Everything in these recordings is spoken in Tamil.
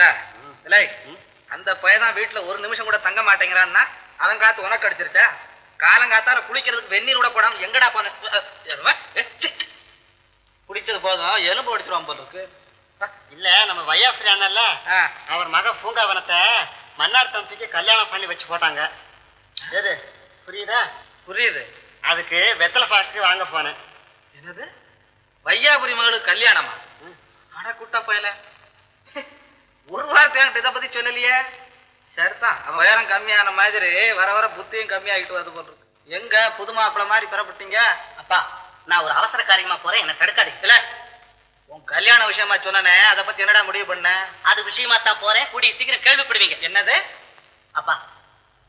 ஏண்டா இல்லை அந்த பையன் வீட்டுல ஒரு நிமிஷம் கூட தங்க மாட்டேங்கிறான்னா அவன் காத்து உனக்கு அடிச்சிருச்சா? காலங்காத்தால குளிக்கிறதுக்கு வெந்நீர் கூட போடாம எங்கடா போன. குடிச்சது போதும். எலும்பு அடிச்சிருவான் போல இல்ல நம்ம ஆ, அவர் மக பூங்காவனத்தை மன்னார் தம்பிக்கு கல்யாணம் பண்ணி வச்சு போட்டாங்க. எது? புரியுதா? புரியுது. அதுக்கு வெத்தலை பாக்கு வாங்க போனேன். என்னது? வையாபுரி மகளுக்கு கல்யாணமா? அட குட்டா பயல ஒரு வார்த்தை என்கிட்ட இதை பத்தி சொல்லலையே? சரிதான் அவன் உயரம் கம்மியான மாதிரி வர வர புத்தியும் கம்மியாகிட்டு வருது போல இருக்கு. எங்க புது மாப்பிள்ளை மாதிரி பெறப்பட்டீங்க? அப்பா நான் ஒரு அவசர காரியமா போறேன் என்ன தடுக்காதீங்க. இல்ல உன் கல்யாண விஷயமா சொன்னனே அதை பத்தி என்னடா முடிவு பண்ண? அது விஷயமா தான் போறேன். கூடிய சீக்கிரம் கேள்விப்படுவீங்க. என்னது? அப்பா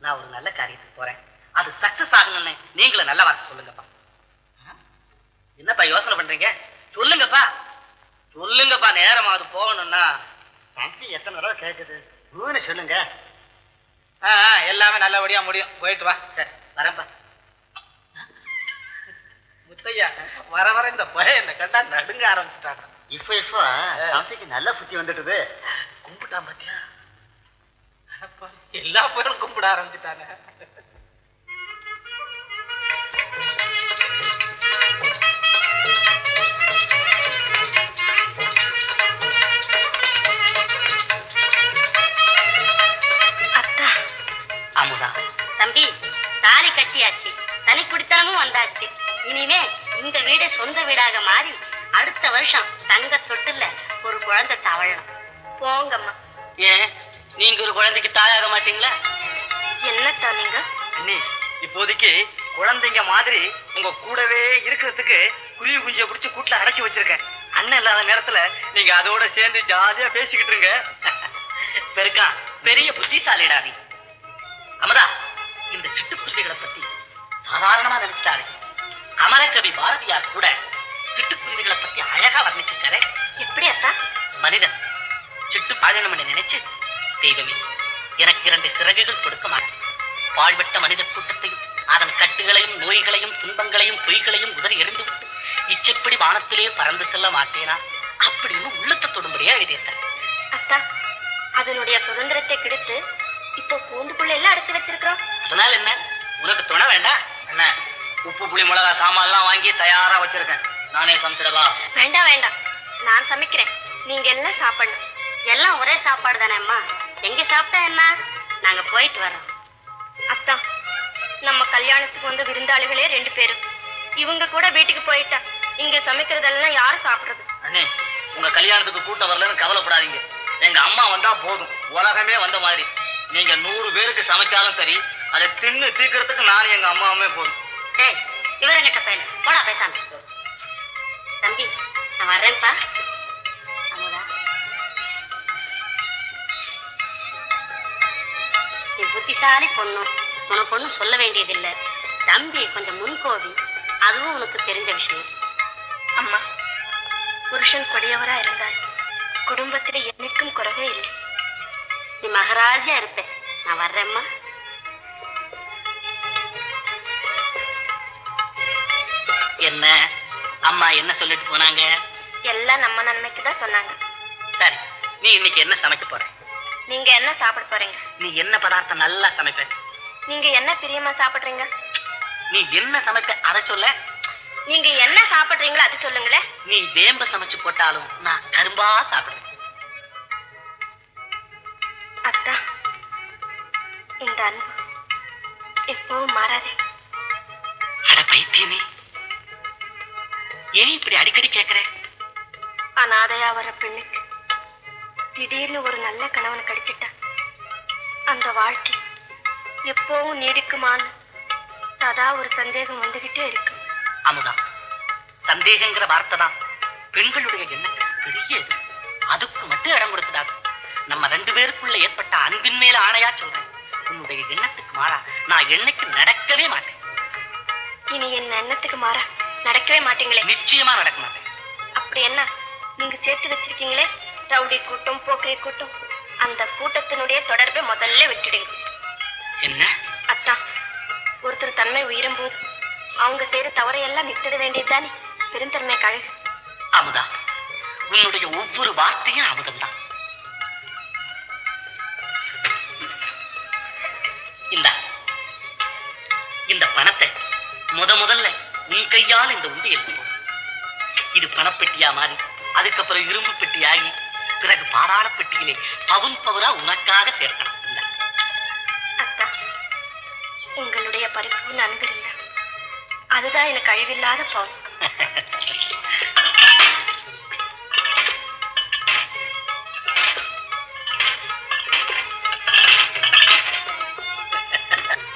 நான் ஒரு நல்ல காரியத்துக்கு போறேன். அது சக்சஸ் ஆகணும்னு நீங்களும் நல்ல வார்த்தை சொல்லுங்கப்பா. என்னப்பா யோசனை பண்றீங்க? சொல்லுங்கப்பா. சொல்லுங்கப்பா நேரமா அது போகணும்னா தம்பி எத்தனை தடவை கேக்குது? ஊன்னு சொல்லுங்க. ஆ, ஆ, எல்லாமே நல்லபடியா முடியும். போயிட்டு வா. சரி வரேன்ப்பா. முத்தையா வர வர இந்த பையன் என்ன கண்டா நடுங்க ஆரம்பிச்சுட்டாங்க இப்போ இப்போ தம்பிக்கு நல்ல புத்தி வந்துட்டுது. கும்பிட்டான் பாத்தியா? அடப்பா, எல்லா பேரும் கும்பிட ஆரம்பிச்சுட்டாங்க தாலி கட்டியாச்சு. தனி குடித்தனமும் வந்தாச்சு. இனிமே இந்த வீடே சொந்த வீடாக மாறி அடுத்த வருஷம் தங்க தொட்டுல ஒரு குழந்தை தவழணும். போங்கம்மா. ஏன்? நீங்க ஒரு குழந்தைக்கு தாயாக மாட்டீங்களா? நீங்க? அண்ணி இப்போதைக்கு குழந்தைங்க மாதிரி உங்க கூடவே இருக்கிறதுக்கு குருவி குஞ்சிய பிடிச்சி கூட்டுல அடைச்சு வச்சிருக்கேன். அண்ணன் இல்லாத நேரத்துல நீங்க அதோட சேர்ந்து ஜாலியா பேசிக்கிட்டு இருங்க. பெருக்கா பெரிய புத்திசாலிடா நீ. அமதா இந்த சிட்டுக்குருவிகளை பத்தி சாதாரணமா நினைச்சிட்டாரு அமரகவி பாரதியார் கூட சிட்டுக்குருவிகளை பத்தி அழகா வர்ணிச்சிருக்காரு. எப்படி அத்தா? மனிதன் சிட்டு வாழணும்னு நினைச்சு தெய்வமே எனக்கு இரண்டு சிறகுகள் கொடுக்க மாட்டேன். பாழ்பட்ட மனித கூட்டத்தையும் அதன் கட்டுகளையும் நோய்களையும் துன்பங்களையும் பொய்களையும் உதறி எறிந்துவிட்டு இச்சைப்படி வானத்திலே பறந்து செல்ல மாட்டேனா? அப்படின்னு உள்ளத்தை தொடும்படியா எழுதியிருக்கேன் அத்தா அதனுடைய சுதந்திரத்தை கெடுத்து இப்போ கூண்டுக்குள்ள எல்லாம் அடைச்சு வச்சிருக்கிறோம். அதனால என்ன? உனக்கு துணை வேண்டாம். என்ன? உப்பு புளி மிளகா சாமான்லாம் வாங்கி தயாரா வச்சிருக்கேன். நானே சமைச்சிடவா? வேண்டாம் வேண்டாம். நான் சமைக்கிறேன். நீங்க எல்லாம் சாப்பிடணும். எல்லாம் ஒரே சாப்பாடு தானே அம்மா? எங்க சாப்பிட்டா என்ன? நாங்க போயிட்டு வரோம் அத்தா நம்ம கல்யாணத்துக்கு வந்த விருந்தாளிகளே ரெண்டு பேரும் இவங்க கூட வீட்டுக்கு போயிட்டா. இங்க சமைக்கிறதெல்லாம் யாரு சாப்பிடுறது. அண்ணே உங்க கல்யாணத்துக்கு கூட்டம் வரலன்னு கவலைப்படாதீங்க. எங்க அம்மா வந்தா போதும். உலகமே வந்த மாதிரி. நீங்க நூறு பேருக்கு சமைச்சாலும் சரி அதை தின்னு தீக்கிறதுக்கு நானும் எங்க அம்மாவுமே போதும். டேய் இவரங்கிட்ட பையன போடா பேசாம. தம்பி நான் வர்றேன்ப்பா. அமுதா. நீ புத்திசாலி பொண்ணு. உனக்கு ஒண்ணும் சொல்ல வேண்டியதில்லை. தம்பி கொஞ்சம் முன்கோபி அதுவும் உனக்கு தெரிஞ்ச விஷயம். அம்மா புருஷன் கொடியவரா இருந்தால் குடும்பத்திலே என்னைக்கும் குறவே இல்லை. நீ மகராஜா இருப்ப. நான் வர்றேம்மா. என்ன? அம்மா என்ன சொல்லிட்டு போனாங்க? எல்லாம் நம்ம நன்மைக்கு தான் சொன்னாங்க. சரி நீ இன்னைக்கு என்ன சமைக்க போற? நீங்க என்ன சாப்பிட போறீங்க? நீ என்ன பதார்த்தம் நல்லா சமைப்ப? நீங்க என்ன பிரியமா சாப்பிடுறீங்க? நீ என்ன சமைப்ப? அதை சொல்ல. நீங்க என்ன சாப்பிடுறீங்களோ அது சொல்லுங்களேன் நீ வேம்ப சமைச்சு போட்டாலும் நான் கரும்பா சாப்பிடுவேன். அத்தா இந்த அன்பு எப்பவும் மாறாதே. அட பைத்தியமே. ஏன் இப்படி அடிக்கடி கேக்குற அனாதையா வர பெண்ணுக்கு திடீர்னு ஒரு நல்ல கணவன் கிடைச்சிட்டா அந்த வாழ்க்கை எப்பவும் நீடிக்குமான்னு சதா ஒரு சந்தேகம் வந்துகிட்டே இருக்கு. அமுதா சந்தேகங்கிற வார்த்தை தான். பெண்களுடைய எண்ணத்துக்கு பெரிய இது அதுக்கு மட்டும் இடம் கொடுக்குதாது நம்ம ரெண்டு பேருக்குள்ள ஏற்பட்ட அன்பின் மேல ஆணையா சொல்றேன். உன்னுடைய எண்ணத்துக்கு மாறா. நான் என்னைக்கு நடக்கவே மாட்டேன். இனி என் எண்ணத்துக்கு மாறா. நடக்கவே மாட்டீங்களே. நிச்சயமா நடக்க மாட்டேன். அப்படி என்ன? நீங்க சேர்த்து வச்சிருக்கீங்களே? ரவுடி கூட்டம் போக்கை கூட்டம். அந்த கூட்டத்தினுடைய தொடர்பை முதல்ல விட்டுடுங்க. என்ன? அத்தா ஒருத்தர் தன்மை உயிரும் போது அவங்க செய்யற தவறையெல்லாம் விட்டுட வேண்டியதுதானே? பெருந்தன்மை கழகு. அமுதா உன்னுடைய ஒவ்வொரு வார்த்தையும் அமுதம் தான் இந்த இந்த பணத்தை முத முதல்ல அமுதம்தான் கையால் இந்த உண்டியல் இது பணப்பெட்டியா மாறி அதுக்கப்புறம் இரும்பு பெட்டி ஆகி பிறகு பாதாள பெட்டியிலே பவுன் பவுரா உனக்காக சேர்க்கணும் உங்களுடைய பரிபூர்ண அன்பு இருந்தா அதுதான் எனக்கு அழிவில்லாத பவுன்.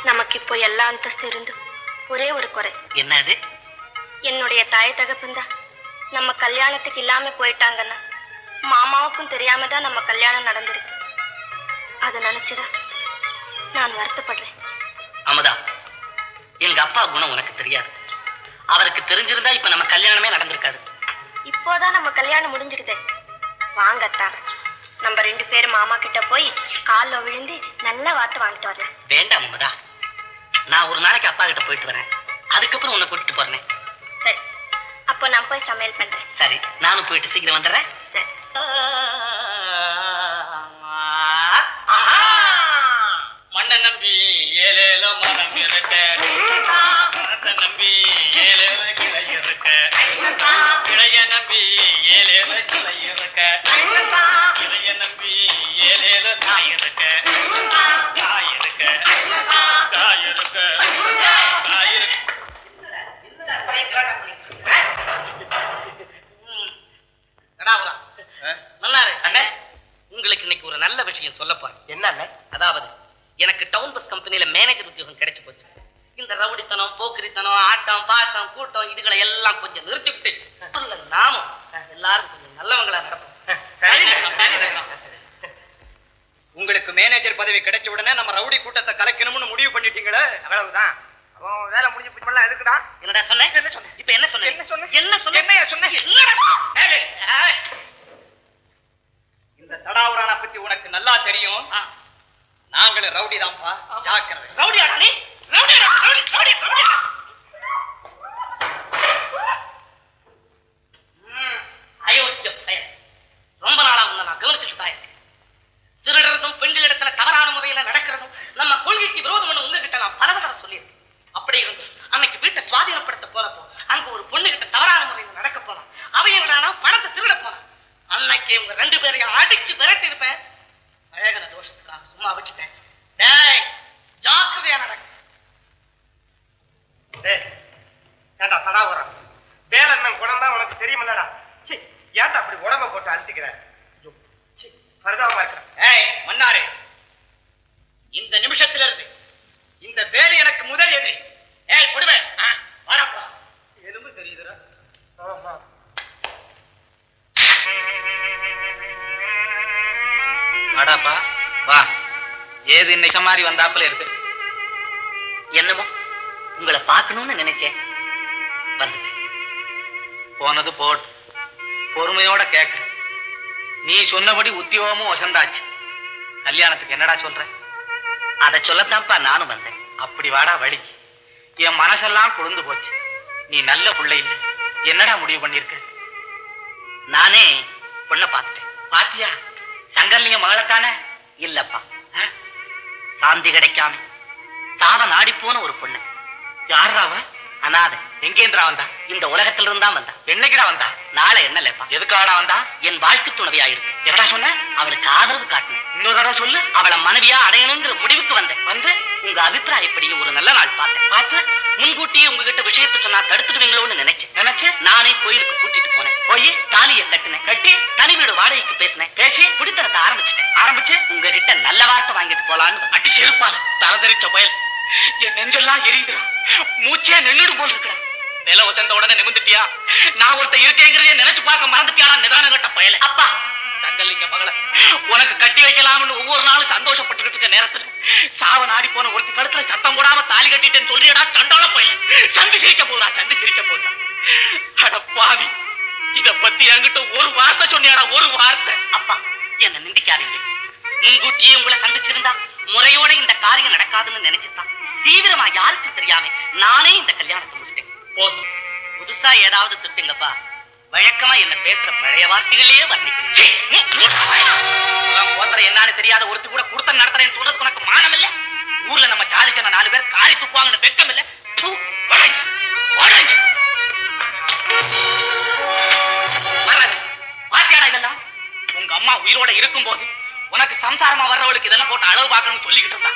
நமக்கு இப்போ எல்லா அந்தஸ்து இருந்தும் ஒரே ஒரு குறை. என்னது? என்னுடைய தாய் தகப்பன்தான் நம்ம கல்யாணத்துக்கு இல்லாம போயிட்டாங்கன்னா மாமாவுக்கும் தெரியாம தான் நம்ம கல்யாணம் நடந்திருக்கு. அதை நினைச்சுதான் நான் வருத்தப்படுறேன். அமுதா எங்க அப்பா குணம் உனக்கு தெரியாது. அவருக்கு தெரிஞ்சிருந்தா இப்ப நம்ம கல்யாணமே நடந்திருக்காது. இப்போதான் நம்ம கல்யாணம் முடிஞ்சிடுதே. வாங்கத்தா நம்ம ரெண்டு பேரும் மாமா கிட்ட போய் கால்ல விழுந்து நல்ல வார்த்தை வாங்கிட்டு வரலாம். வேண்டாம் அமுதா. நான் ஒரு நாளைக்கு அப்பா கிட்ட போயிட்டு வரேன். அதுக்கப்புறம் உன்னை கூட்டிட்டு போறேன். அப்போ நான் போய் சமையல் பண்றேன். சரி நானும் போயிட்டு சீக்கிரம் வந்துடுறேன். சரி. அதாவது எனக்கு டவுன் பஸ் கம்பெனில மேனேஜர் உத்தியோகம் கிடைச்சு போச்சு. இந்த ரவுடித்தனம் போக்கிரித்தனம் ஆட்டம் பாட்டம் கூட்டம் இதுகளை எல்லாம் கொஞ்சம் நிறுத்திவிட்டு நாமும் எல்லாரும் கொஞ்சம் நல்லவங்களா நடப்போம். உங்களுக்கு மேனேஜர் பதவி கிடைச்ச உடனே நம்ம ரவுடி கூட்டத்தை கலைக்கணும்னு முடிவு பண்ணிட்டீங்களே? அவ்வளவுதான். வேலை முடிஞ்சு என்னடா சொன்னேன் என்ன சொன்னேன்? இப்ப என்ன சொன்னேன் என்ன சொன்னேன்? என்ன சொன்னேன் என்னையா சொன்னேன்? இந்த தடாவுரான பத்தி உனக்கு நல்லா தெரியும். நாங்களும் ரவுடி தான்ப்பா. ஜாக்கிரதை. நீ ரவுடியாடா ரவுடி ரவுடி ரவுடியாடா ம், அயோக்கிய பையன் ரொம்ப நாளா உன்னை நான் கவனிச்சுட்டு தான் இருக்கேன். திருடுறதும் பெண்களிடத்துல தவறான முறையில நடக்கிறதும் நம்ம கொள்கைக்கு விரோதம் உங்ககிட்ட நான் பல தடவை சொல்லியிருக்கேன். அப்படி இருந்து அன்னைக்கு வீட்டை சுவாதீனப்படுத்த போறப்போ அங்க ஒரு பொண்ணு கிட்ட தவறான முறையில நடக்க போனான் என்னடானா பணத்தை திருட போனான் அன்னைக்கு உங்க ரெண்டு பேரையும் அடிச்சு விரட்டி இருப்பேன் அழகன தோஷத்துக்காக சும்மா வச்சுட்டேன் டேய் ஜாக்கிரதையா நடக்க. ஏண்டா தடாவுரா வேலண்ணன் குணம் தான் உனக்கு தெரியுமில்லடா. சி ஏன்டா அப்படி உடம்ப போட்டு அழுத்திக்கிற? சி பரிதாபமா இருக்கிற. ஏய் மன்னாரே இந்த நிமிஷத்துல இருந்து இந்த வேலு எனக்கு முதல் எதிரி. ஏய் கொடுவே வாடப்பா வாடாப்பா வா. ஏது இன்னைக்கு மாதிரி வந்தாப்புல இருக்கு? என்னமோ உங்களை பார்க்கணும்னு நினைச்சேன். வந்துட்டேன். போனது போட்டு பொறுமையோட கேட்க நீ சொன்னபடி உத்தியோகமும் வசந்தாச்சு. கல்யாணத்துக்கு என்னடா சொல்ற? அதை சொல்லத்தான்ப்பா நானும் வந்தேன். அப்படி வாடா வழி. என் மனசெல்லாம் குளிர்ந்து போச்சு. நீ நல்ல பிள்ளை இல்லை. என்னடா முடிவு பண்ணிருக்க நானே பொண்ணை பார்த்துட்டேன். பாத்தியா? சங்கர்லிங்க மகளத்தானே? இல்லப்பா. சாந்தி கிடைக்காம. சாத நாடி போன ஒரு பொண்ணு. யாராவ அனாத. எங்கேந்திரா வந்தா? இந்த உலகத்துல இருந்தா வந்தா. என்னைக்குடா வந்தா? நாளை என்னலப்பா எதுக்காடா வந்தா? என் வாழ்க்கை துணவியா இருக்கு என்னடா சொன்ன? அவளுக்கு ஆதரவு காட்டணும் இன்னொரு தடவை சொல்லு. அவளை மனைவியா அடையணுங்கிற முடிவுக்கு வந்தேன். வந்து உங்க அபிப்பிராயம் எப்படி? ஒரு நல்ல நாள் பார்த்தேன். பார்த்து முன்கூட்டியே உங்ககிட்ட விஷயத்தை சொன்னா தடுத்துடுவீங்களோன்னு நினைச்சேன். நினைச்சேன்? நானே கோயிலுக்கு கூட்டி போய் தாலியை கட்டினேன் கட்டி தனி வீடு வாடகைக்கு பேசினேன் பேசி குடித்தனத்தை ஆரம்பிச்சிட்டேன். ஆரம்பிச்சு உங்ககிட்ட நல்ல வார்த்தை வாங்கிட்டு போலான்னு அடி செருப்பால தலை தெரிச்ச பயல். என் நெஞ்செல்லாம் எரியுதுடா. மூச்சே நின்னுடு போல் இருக்கடா. நில வசந்த உடனே நிமிந்துட்டியா நான் ஒருத்த இருக்கேங்கிறதே நினைச்சு பார்க்க மறந்துட்டியாடா நிதானம் கட்ட பயல. அப்பா! தங்கலிங்க மகள உனக்கு கட்டி வைக்கலாம்னு ஒவ்வொரு நாளும் சந்தோஷப்பட்டுக்கிட்டு இருக்க நேரத்துல சாவ நாடி போன ஒருத்தி கழுத்துல சத்தம் போடாம தாலி கட்டிட்டேன்னு சொல்றியடா சண்டால போயில. சந்தி சிரிக்க போறா சந்தி சிரிக்க போறா அட பாவி. இத பத்தி என்கிட்ட ஒரு வார்த்தை சொன்னியாடா ஒரு வார்த்தை. அப்பா என்ன நிந்திக்காதீங்க. முன்கூட்டியே உங்களை சந்திச்சிருந்தா முறையோட இந்த காரியம் நடக்காதுன்னு நினைச்சுதான். தீவிரமா யாருக்கும் தெரியாம நானே இந்த கல்யாணத்தை முடிச்சிட்டேன். போதும். புதுசா ஏதாவது திட்டுங்கப்பா வழக்கமா என்ன பேசுற பழைய வார்த்தைகளையே வர்ணிக்கிறேன் கோத்தர என்னன்னு தெரியாத ஒருத்தி கூட கொடுத்த நடத்துறேன்னு சொல்றது உனக்கு மானம் இல்ல ஊர்ல நம்ம ஜாதி ஜன நாலு பேர் காரி துப்புவாங்கன்னு வெக்கம் இல்ல Thank you. பாத்தியாடா இதெல்லாம்? உங்க அம்மா உயிரோட இருக்கும்போது உனக்கு சம்சாரமா வர்றவளுக்கு இதெல்லாம் போட்டு அளவு பார்க்கணும்னு சொல்லிக்கிட்டு இருந்தா.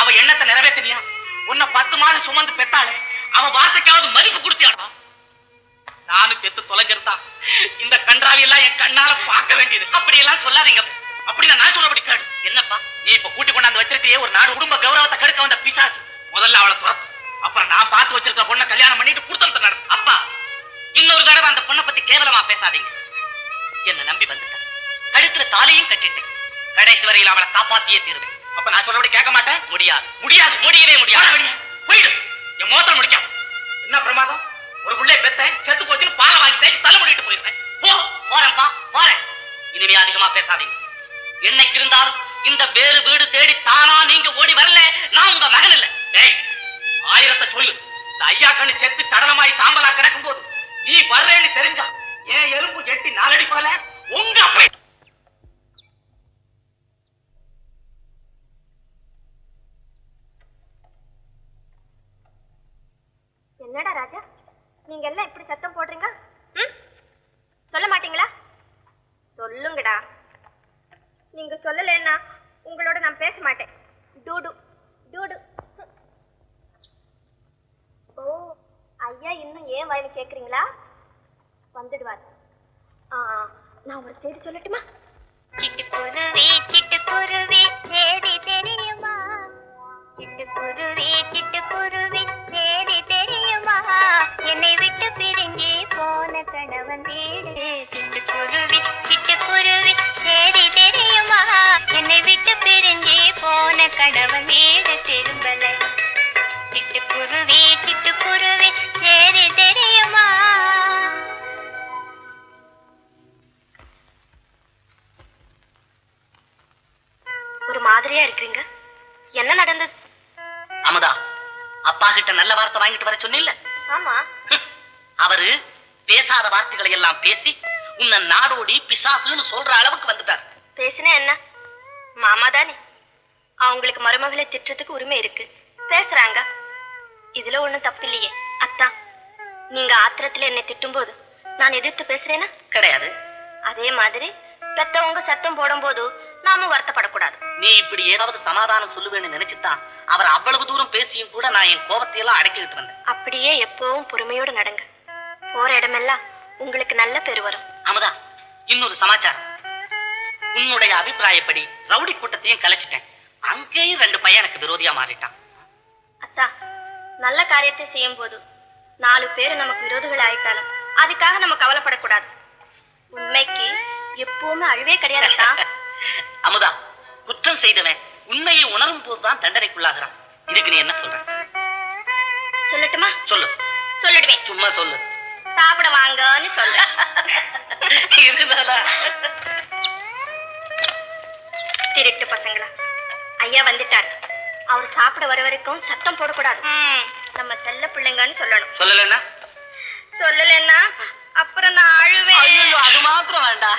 அவ எண்ணத்தை நிறைவேற்றினியா உன்னை பத்து மாதம் சுமந்து பெத்தாளே அவ வார்த்தைக்காவது மதிப்பு கொடுத்தியாடா? நானும் செத்து தொலைஞ்சிருந்தா இந்த கன்றாவி எல்லாம் என் கண்ணால பார்க்க வேண்டியது. அப்படி எல்லாம் சொல்லாதீங்க. அப்படி நான் சொல்றபடி கேடு என்னப்பா நீ இப்ப கூட்டி கொண்டாந்து வச்சிருக்கியே ஒரு நாடு குடும்ப கௌரவத்தை கெடுக்க வந்த பிசாசு. முதல்ல அவளை துரத்து. அப்புறம் நான் பார்த்து வச்சிருக்க பொண்ணை கல்யாணம் பண்ணிட்டு கொடுத்தனத்தை நடத்து. அப்பா இன்னொரு தடவை அந்த பொண்ணை பத்தி கேவலமா பேசாதீங்க. என்ன நம்பி வந்துட்டேன். கழுத்துல தாலியும் கட்டிட்டேன். கடைசி வரையில் அவளை காப்பாத்தியே தீருவேன். அப்ப நான் சொல்றபடி கேட்க மாட்டேன்? முடியாது. முடியாது. முடியவே முடியாது. போயிடு. என் மோத்திரம் முடிக்காம. என்ன பிரமாதம்? ஒரு புள்ளைய பெத்தேன் செத்து போச்சுன்னு பாலை வாங்கி தேய்ச்சி தலை முடிட்டு போயிருக்கேன் போ. போறேன்ப்பா போறேன். இனிமே அதிகமா பேசாதீங்க. என்னைக்கு இருந்தாலும் இந்த வேறு வீடு தேடி தானா நீங்க ஓடி வரல. நான் உங்க மகன் இல்ல. டேய் ஆயிரத்தை சொல்லு. இந்த ஐயா கண்ணு செத்து சடலமாய் சாம்பலா கிடக்கும் போது நீ வர்றேன்னு தெரிஞ்சா ஏன் எலும்பு கெட்டி நாலடி போல? உங்க அப்பா என்னடா ராஜா? நீங்க எல்லாம் இப்படி சத்தம் போடுறீங்க? சொல்ல மாட்டீங்களா? சொல்லுங்கடா. நீங்க சொல்லலைன்னா உங்களோட நான் பேச மாட்டேன். டூடு டூடு வந்துடுவார். நான் ஒரு செய்தி சொல்லட்டுமா? சிட்டுக்குருவி சிட்டுக்குருவி சேதி தெரியுமா? சிட்டுக்குருவி சிட்டுக்குருவி சேதி தெரியுமா? என்னை விட்டு பிரிஞ்சு போன கணவன் வீடு. சிட்டுக்குருவி சிட்டுக்குருவி சேதி தெரியுமா? என்னை விட்டு பிரிஞ்சு போன கணவன் வீடு திரும்பலை. சிட்டுக்குருவி சிட்டுக்குருவி அப்பா கிட்ட நல்ல வார்த்தை வாங்கிட்டு வர சொன்னில்ல? ஆமா. அவரு பேசாத வார்த்தைகளை எல்லாம் பேசி உன்னை நாடோடி பிசாசுன்னு சொல்ற அளவுக்கு வந்துட்டார். பேசினா என்ன? மாமா தானே. அவங்களுக்கு மருமகளை திட்டுறதுக்கு உரிமை இருக்கு. பேசுறாங்க. இதுல ஒண்ணும் தப்பில்லையே அத்தா நீங்க ஆத்திரத்துல என்னை திட்டும்போது நான் எதிர்த்து பேசுறேனா? கிடையாது. அதே மாதிரி பெத்தவங்க சத்தம் போடும்போது நாமும் வருத்தப்படக்கூடாது. நீ இப்படி ஏதாவது சமாதானம் சொல்லுவேன்னு நினைச்சுதான் அவர் அவ்வளவு தூரம் பேசியும் கூட நான் என் கோபத்தை எல்லாம் அடக்கிட்டு வந்தேன். அப்படியே எப்பவும் பொறுமையோடு நடங்க. போற இடமெல்லாம் உங்களுக்கு நல்ல பேர் வரும். அமுதா இன்னொரு சமாச்சாரம். உன்னுடைய அபிப்பிராயப்படி ரவுடி கூட்டத்தையும் கலைச்சிட்டேன். அங்கேயும் ரெண்டு பையன் எனக்கு விரோதியா மாறிட்டான். அத்தா நல்ல காரியத்தை செய்யும் போது நாலு பேர் நமக்கு விரோதிகள் ஆயிட்டாலும் அதுக்காக நம்ம கவலைப்படக்கூடாது. உண்மைக்கு எப்பவுமே அழிவே கிடையாது அமுதா குற்றம் செய்தவன் உண்மையை உணரும் போதுதான் தண்டனைக்குள்ளாகிறான். இதுக்கு நீ என்ன சொல்ற? சொல்லட்டுமா? சொல்லு. சொல்லிடுவேன். சும்மா சொல்லு. சாப்பிட வாங்கன்னு சொல்ல இதுதானா? திருட்டு பசங்களா. ஐயா வந்துட்டார். அவர் சாப்பிட வர வரைக்கும் சத்தம் போடக்கூடாது. நம்ம செல்ல பிள்ளைங்கன்னு சொல்லணும். சொல்லலைன்னா? சொல்லலைன்னா அப்புறம் நான் அழுவேன். அது மாத்திரம் வேண்டாம்.